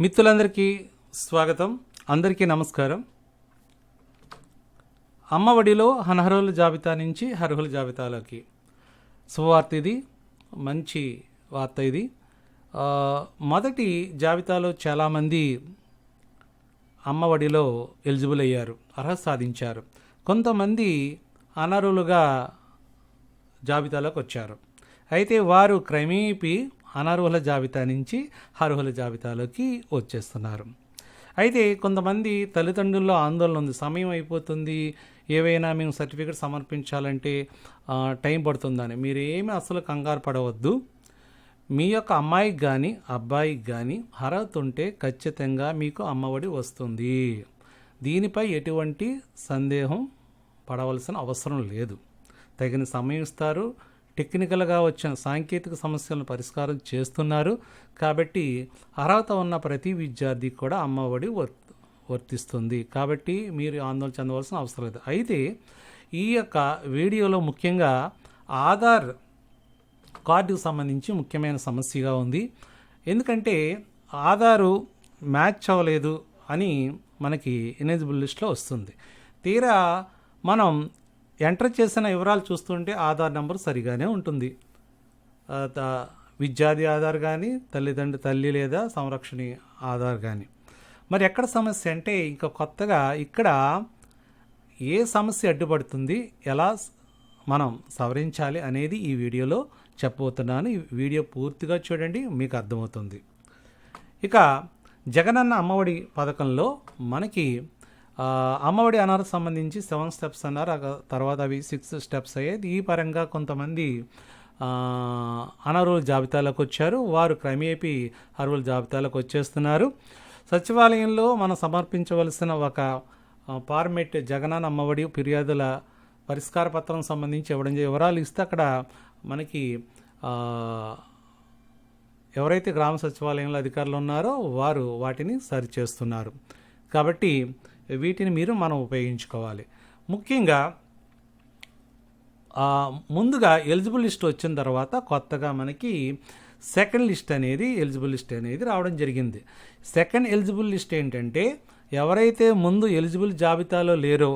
మిత్రులందరికీ స్వాగతం. అందరికీ నమస్కారం. అమ్మఒడిలో అనర్హుల జాబితా నుంచి అర్హుల జాబితాలోకి. శుభవార్త ఇది. మంచి వార్త ఇది. మొదటి జాబితాలో చాలామంది అమ్మఒడిలో ఎలిజిబుల్ అయ్యారు అర్హత సాధించారు. కొంతమంది అనర్హులుగా జాబితాలోకి వచ్చారు. అయితే వారు క్రమేపీ అనర్హుల జాబితా నుంచి అర్హుల జాబితాలోకి వచ్చేస్తున్నారు. అయితే కొంతమంది తల్లిదండ్రుల్లో ఆందోళన ఉంది. సమయం అయిపోతుంది. ఏవైనా మేము సర్టిఫికేట్ సమర్పించాలంటే టైం పడుతుందని. మీరు ఏమి అసలు కంగారు పడవద్దు. మీ యొక్క అమ్మాయికి కానీ అబ్బాయికి కానీ అర్హత ఉంటే ఖచ్చితంగా మీకు అమ్మఒడి వస్తుంది. దీనిపై ఎటువంటి సందేహం పడవలసిన అవసరం లేదు. తగిన సమయం ఇస్తారు. టెక్నికల్గా వచ్చిన సాంకేతిక సమస్యలను పరిష్కారం చేస్తున్నారు. కాబట్టి అర్హత ఉన్న ప్రతి విద్యార్థికి కూడా అమ్మఒడి వర్ వర్తిస్తుంది. కాబట్టి మీరు ఆందోళన చెందవలసిన అవసరం లేదు. అయితే ఈ యొక్క వీడియోలో ముఖ్యంగా ఆధార్ కార్డుకు సంబంధించి ముఖ్యమైన సమస్యగా ఉంది. ఎందుకంటే ఆధారు మ్యాచ్ అవ్వలేదు అని మనకి ఎనేజిబుల్ లిస్ట్లో వస్తుంది. తీరా మనం ఎంటర్ చేసిన వివరాలు చూస్తుంటే ఆధార్ నెంబర్ సరిగానే ఉంటుంది. విద్యార్థి ఆధార్ కానీ తల్లిదండ్రి తల్లి లేదా సంరక్షణ ఆధార్ కానీ మరి ఎక్కడ సమస్య అంటే ఇంకా కొత్తగా ఇక్కడ ఏ సమస్య అడ్డుపడుతుంది ఎలా మనం సవరించాలి అనేది ఈ వీడియోలో చెప్పబోతున్నాను. ఈ వీడియో పూర్తిగా చూడండి మీకు అర్థమవుతుంది. ఇక జగనన్న అమ్మఒడి పథకంలో మనకి అమ్మఒడి అనాథ సంబంధించి సెవెన్ స్టెప్స్ అన్నారు. తర్వాత అవి సిక్స్ స్టెప్స్ అయ్యేది. ఈ పరంగా కొంతమంది అనర్హుల జాబితాలోకి వచ్చారు. వారు క్రమేపీ అర్హుల జాబితాలోకి వచ్చేస్తున్నారు. సచివాలయంలో మనం సమర్పించవలసిన ఒక పార్మెట్ ఫార్మెట్ జగనన్న అమ్మఒడి ఫిర్యాదుల పరిష్కార పత్రం సంబంధించి ఇవ్వడం వివరాలు ఇస్తే అక్కడ మనకి ఎవరైతే గ్రామ సచివాలయంలో అధికారులు ఉన్నారో వారు వాటిని సరిచేస్తున్నారు. కాబట్టి వీటిని మీరు మనం ఉపయోగించుకోవాలి. ముఖ్యంగా ముందుగా ఎలిజిబుల్ లిస్ట్ వచ్చిన తర్వాత కొత్తగా మనకి సెకండ్ లిస్ట్ అనేది ఎలిజిబుల్ లిస్ట్ అనేది రావడం జరిగింది. సెకండ్ ఎలిజిబుల్ లిస్ట్ ఏంటంటే ఎవరైతే ముందు ఎలిజిబుల్ జాబితాలో లేరో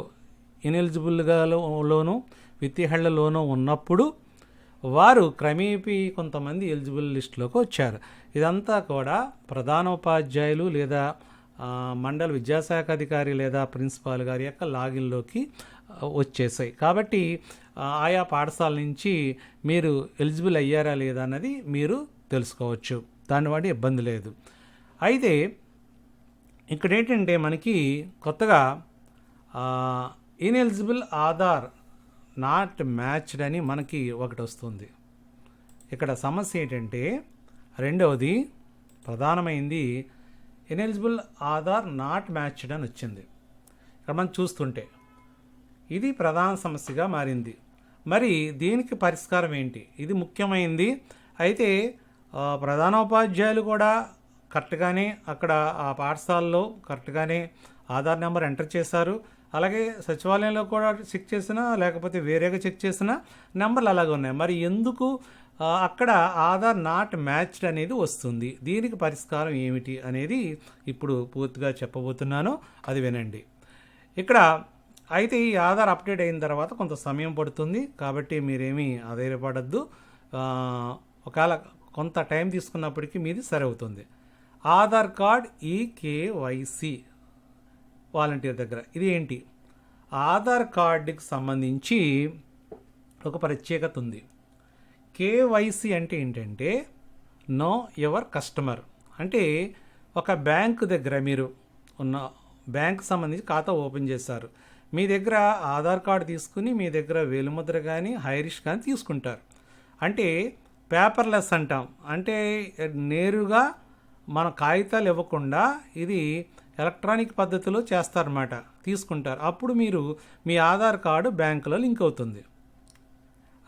ఇన్ఎలిజిబుల్గాలోనూ విత్తిహళ్ళలోనూ ఉన్నప్పుడు వారు క్రమేపీ కొంతమంది ఎలిజిబుల్ లిస్టులోకి వచ్చారు. ఇదంతా కూడా ప్రధానోపాధ్యాయులు లేదా మండల విద్యాశాఖ అధికారి లేదా ప్రిన్సిపాల్ గారి యొక్క లాగిన్లోకి వచ్చేసాయి. కాబట్టి ఆయా పాఠశాల నుంచి మీరు ఎలిజిబుల్ అయ్యారా లేదా అన్నది మీరు తెలుసుకోవచ్చు. దానివాడి ఇబ్బంది లేదు. అయితే ఇక్కడ ఏంటంటే మనకి కొత్తగా ఇన్ఎలిజిబుల్ ఆధార్ నాట్ మ్యాచ్డ్ అని మనకి ఒకటి వస్తుంది. ఇక్కడ సమస్య ఏంటంటే రెండవది ప్రధానమైంది ఎనెలిజిబుల్ ఆధార్ నాట్ మ్యాచ్డ్ అని వచ్చింది. ఇక్కడ మనం చూస్తుంటే ఇది ప్రధాన సమస్యగా మారింది. మరి దీనికి పరిష్కారం ఏంటి? ఇది ముఖ్యమైంది. అయితే ప్రధాన ప్రధానోపాధ్యాయులు కూడా కరెక్ట్గానే అక్కడ ఆ పాఠశాలలో కరెక్ట్గానే ఆధార్ నెంబర్ ఎంటర్ చేశారు. అలాగే సచివాలయంలో కూడా చెక్ చేసినా లేకపోతే వేరేగా చెక్ చేసినా నెంబర్లు అలాగే ఉన్నాయి. మరి ఎందుకు అక్కడ ఆధార్ నాట్ మ్యాచ్డ్ అనేది వస్తుంది. దీనికి పరిష్కారం ఏమిటి అనేది ఇప్పుడు పూర్తిగా చెప్పబోతున్నాను. అది వినండి. ఇక్కడ అయితే ఈ ఆధార్ అప్డేట్ అయిన తర్వాత కొంత సమయం పడుతుంది. కాబట్టి మీరేమీ ఆధారపడద్దు ఒకవేళ కొంత టైం తీసుకున్నప్పటికీ మీది సరి అవుతుంది ఆధార్ కార్డ్ ఈకేవైసి వాలంటీర్ దగ్గర. ఇది ఏంటి? ఆధార్ కార్డుకి సంబంధించి ఒక ప్రత్యేకత ఉంది. కేవైసీ అంటే ఏంటంటే నో యువర్ కస్టమర్. అంటే ఒక బ్యాంక్ దగ్గర మీరు ఉన్న బ్యాంక్ సంబంధించి ఖాతా ఓపెన్ చేశారు మీ దగ్గర ఆధార్ కార్డు తీసుకుని మీ దగ్గర వేలుముద్ర కానీ హైరిష్ కానీ తీసుకుంటారు. అంటే పేపర్లెస్ అంటాం. అంటే నేరుగా మన కాగితాలు ఇవ్వకుండా ఇది ఎలక్ట్రానిక్ పద్ధతిలో చేస్తారన్నమాట. తీసుకుంటారు. అప్పుడు మీరు మీ ఆధార్ కార్డు బ్యాంకులో లింక్ అవుతుంది.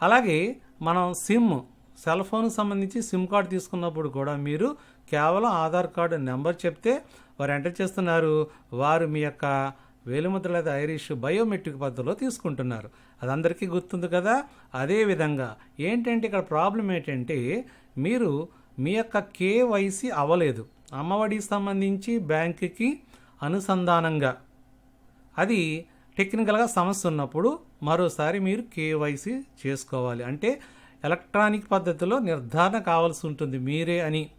అలాగే మనం సిమ్ సెల్ ఫోన్కి సంబంధించి సిమ్ కార్డు తీసుకున్నప్పుడు కూడా మీరు కేవలం ఆధార్ కార్డు నెంబర్ చెప్తే వారు ఎంటర్ చేస్తున్నారు. వారు మీ యొక్క వేలిముద్ర లేదా ఐరిష్ బయోమెట్రిక్ పద్ధతిలో తీసుకుంటున్నారు. అది అందరికీ గుర్తుంది కదా? అదే విధంగా ఏంటంటే ఇక్కడ ప్రాబ్లం ఏంటంటే మీరు మీ యొక్క కేవైసీ అవ్వలేదు. అమ్మఒడికి సంబంధించి బ్యాంకుకి అనుసంధానంగా. అది టెక్నికల్గా సమస్య ఉన్నప్పుడు మరోసారి మీరు కేవైసీ చేసుకోవాలి. అంటే ఎలక్ట్రానిక్ పద్ధతిలో నిర్ధారణ కావాల్సి ఉంటుంది మీరే అని.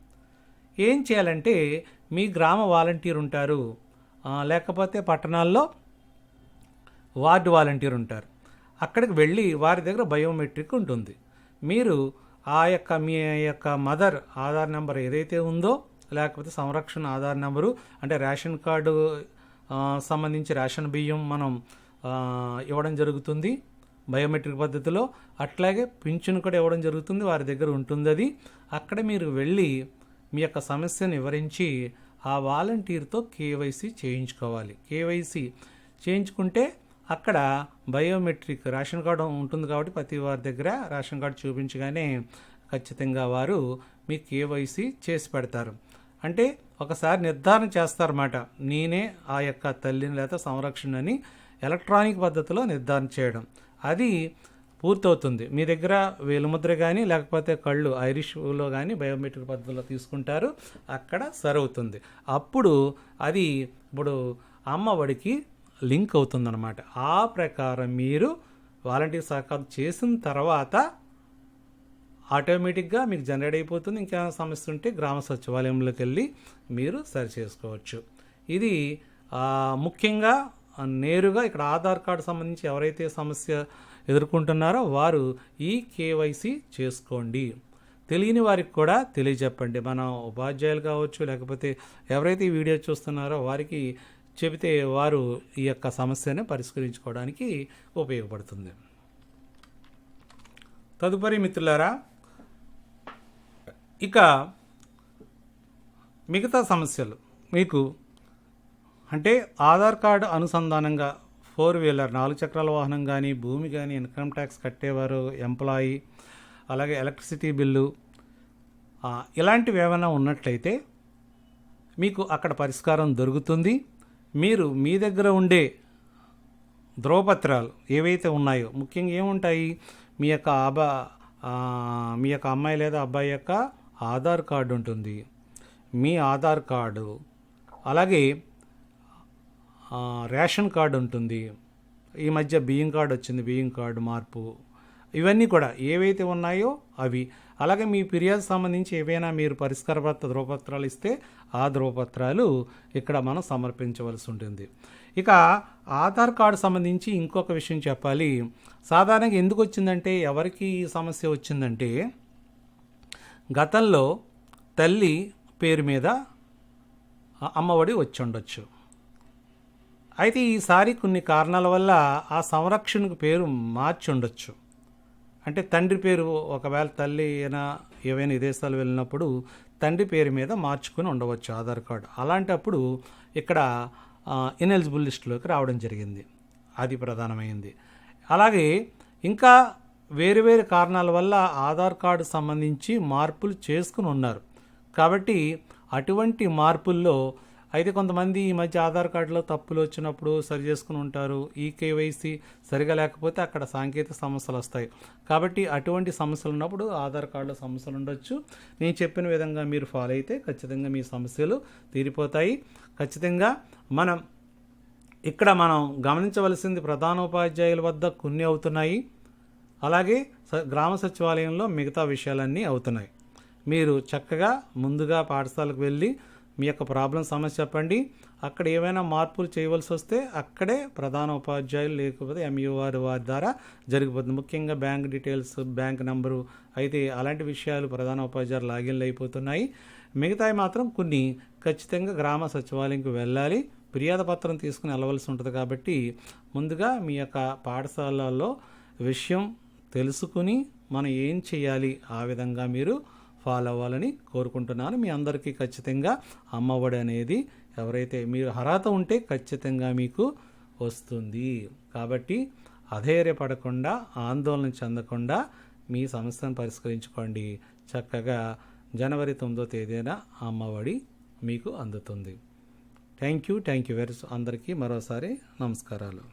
ఏం చేయాలంటే మీ గ్రామ వాలంటీర్ ఉంటారు. లేకపోతే పట్టణాల్లో వార్డు వాలంటీర్ ఉంటారు. అక్కడికి వెళ్ళి వారి దగ్గర బయోమెట్రిక్ ఉంటుంది. మీరు ఆ యొక్క మీ యొక్క మదర్ ఆధార్ నెంబర్ ఏదైతే ఉందో లేకపోతే సంరక్షణ ఆధార్ నెంబరు అంటే రేషన్ కార్డు సంబంధించి రేషన్ బియ్యం మనం ఇవ్వడం జరుగుతుంది. బయోమెట్రిక్ పద్ధతిలో అట్లాగే పింఛను కూడా ఇవ్వడం జరుగుతుంది. వారి దగ్గర ఉంటుంది అది. అక్కడ మీరు వెళ్ళి మీ యొక్క సమస్యను వివరించి ఆ వాలంటీర్తో కేవైసీ చేయించుకోవాలి. కేవైసీ చేయించుకుంటే అక్కడ బయోమెట్రిక్ రేషన్ కార్డు ఉంటుంది కాబట్టి ప్రతి వారి దగ్గర రేషన్ కార్డు చూపించగానే ఖచ్చితంగా వారు మీ కేవైసీ చేసి పెడతారు. అంటే ఒకసారి నిర్ధారణ చేస్తారన్నమాట. నేనే ఆ యొక్క తల్లిని లేదా సంరక్షణని ఎలక్ట్రానిక్ పద్ధతిలో నిర్ధారణ చేయడం. అది పూర్తవుతుంది. మీ దగ్గర వేలుముద్ర కానీ లేకపోతే కళ్ళు ఐరిష్లో కానీ బయోమెట్రిక్ పద్ధతిలో తీసుకుంటారు. అక్కడ సరవుతుంది. అప్పుడు అది ఇప్పుడు అమ్మఒడికి లింక్ అవుతుందన్నమాట. ఆ ప్రకారం మీరు వాలంటీర్ సహకారం చేసిన తర్వాత ఆటోమేటిక్గా మీకు జనరేట్ అయిపోతుంది. ఇంకేమైనా సమస్య ఉంటే గ్రామ సచివాలయంలోకి వెళ్ళి మీరు సరి చేసుకోవచ్చు. ఇది ముఖ్యంగా నేరుగా ఇక్కడ ఆధార్ కార్డు సంబంధించి ఎవరైతే సమస్య ఎదుర్కొంటున్నారో వారు ఈ కేవైసీ చేసుకోండి. తెలియని వారికి కూడా తెలియజెప్పండి. మన ఉపాధ్యాయులు కావచ్చు లేకపోతే ఎవరైతే ఈ వీడియో చూస్తున్నారో వారికి చెబితే వారు ఈ యొక్క సమస్యను పరిష్కరించుకోవడానికి ఉపయోగపడుతుంది. తదుపరి మిత్రులారా ఇక మిగతా సమస్యలు మీకు అంటే ఆధార్ కార్డు అనుసంధానంగా ఫోర్ వీలర్ నాలుగు చక్రాల వాహనం కానీ భూమి కానీ ఇన్కమ్ ట్యాక్స్ కట్టేవారు ఎంప్లాయీ అలాగే ఎలక్ట్రిసిటీ బిల్లు ఇలాంటివి ఏమైనా ఉన్నట్లయితే మీకు అక్కడ పరిష్కారం దొరుకుతుంది. మీరు మీ దగ్గర ఉండే ధ్రువపత్రాలు ఏవైతే ఉన్నాయో ముఖ్యంగా ఏముంటాయి? మీ యొక్క అబా మీ యొక్క అమ్మాయి లేదా అబ్బాయి యొక్క ఆధార్ కార్డు ఉంటుంది. మీ ఆధార్ కార్డు అలాగే రేషన్ కార్డు ఉంటుంది. ఈ మధ్య బియ్యం కార్డు వచ్చింది బియ్యం కార్డు మార్పు. ఇవన్నీ కూడా ఏవైతే ఉన్నాయో అవి. అలాగే మీ ఫిర్యాదు సంబంధించి ఏవైనా మీరు పరిష్కారపత్ర ధ్రువపత్రాలు ఇస్తే ఆ ధ్రువపత్రాలు ఇక్కడ మనం సమర్పించవలసి ఉంటుంది. ఇక ఆధార్ కార్డు సంబంధించి ఇంకొక విషయం చెప్పాలి. సాధారణంగా ఎందుకు వచ్చిందంటే ఎవరికి ఈ సమస్య వచ్చిందంటే గతంలో తల్లి పేరు మీద అమ్మఒడి వచ్చి ఉండొచ్చు. అయితే ఈసారి కొన్ని కారణాల వల్ల ఆ సంరక్షణకు పేరు మార్చి ఉండొచ్చు. అంటే తండ్రి పేరు ఒకవేళ తల్లి అయినా ఏవైనా విదేశాలు వెళ్ళినప్పుడు తండ్రి పేరు మీద మార్చుకుని ఉండవచ్చు ఆధార్ కార్డు. అలాంటప్పుడు ఇక్కడ ఇనెలిజిబుల్ లిస్టులోకి రావడం జరిగింది. అది ప్రధానమైంది. అలాగే ఇంకా వేరు వేరు కారణాల వల్ల ఆధార్ కార్డు సంబంధించి మార్పులు చేసుకుని ఉన్నారు. కాబట్టి అటువంటి మార్పుల్లో అయితే కొంతమంది ఈ మధ్య ఆధార్ కార్డులో తప్పులు వచ్చినప్పుడు సరి చేసుకుని ఉంటారు. ఈ కేవైసీ సరిగా లేకపోతే అక్కడ సాంకేతిక సమస్యలు వస్తాయి. కాబట్టి అటువంటి సమస్యలు ఉన్నప్పుడు ఆధార్ కార్డులో సమస్యలు ఉండొచ్చు. నేను చెప్పిన విధంగా మీరు ఫాలో అయితే ఖచ్చితంగా మీ సమస్యలు తీరిపోతాయి. ఖచ్చితంగా మనం ఇక్కడ మనం గమనించవలసింది ప్రధానోపాధ్యాయుల వద్ద కొన్ని అవుతున్నాయి. అలాగే స- గ్రామ సచివాలయంలో మిగతా విషయాలన్నీ అవుతున్నాయి. మీరు చక్కగా ముందుగా పాఠశాలకు వెళ్ళి మీ యొక్క ప్రాబ్లం సమస్య చెప్పండి. అక్కడ ఏమైనా మార్పులు చేయవలసి వస్తే అక్కడే ప్రధాన ఉపాధ్యాయులు లేకపోతే ఎంయూఆర్ వారి ద్వారా జరిగిపోతుంది. ముఖ్యంగా బ్యాంక్ డీటెయిల్స్ బ్యాంక్ నెంబరు అయితే అలాంటి విషయాలు ప్రధాన ఉపాధ్యాయులు లాగిన్లు అయిపోతున్నాయి. మిగతాయి మాత్రం కొన్ని ఖచ్చితంగా గ్రామ సచివాలయంకి వెళ్ళాలి. ఫిర్యాదు పత్రం తీసుకుని వెళ్ళవలసి ఉంటుంది కాబట్టి ముందుగా మీ యొక్క పాఠశాలల్లో విషయం తెలుసుకుని మనం ఏం చేయాలి? ఆ విధంగా మీరు ఫాలో అవ్వాలని కోరుకుంటున్నాను. మీ అందరికీ ఖచ్చితంగా అమ్మఒడి అనేది ఎవరైతే మీరు అర్హత ఉంటే ఖచ్చితంగా మీకు వస్తుంది. కాబట్టి అధైర్యపడకుండా ఆందోళన చెందకుండా మీ సమస్యను పరిష్కరించుకోండి. చక్కగా జనవరి తొమ్మిదో తేదీన అమ్మఒడి మీకు అందుతుంది. Thank you thank you very అందరికీ మరోసారి నమస్కారాలు.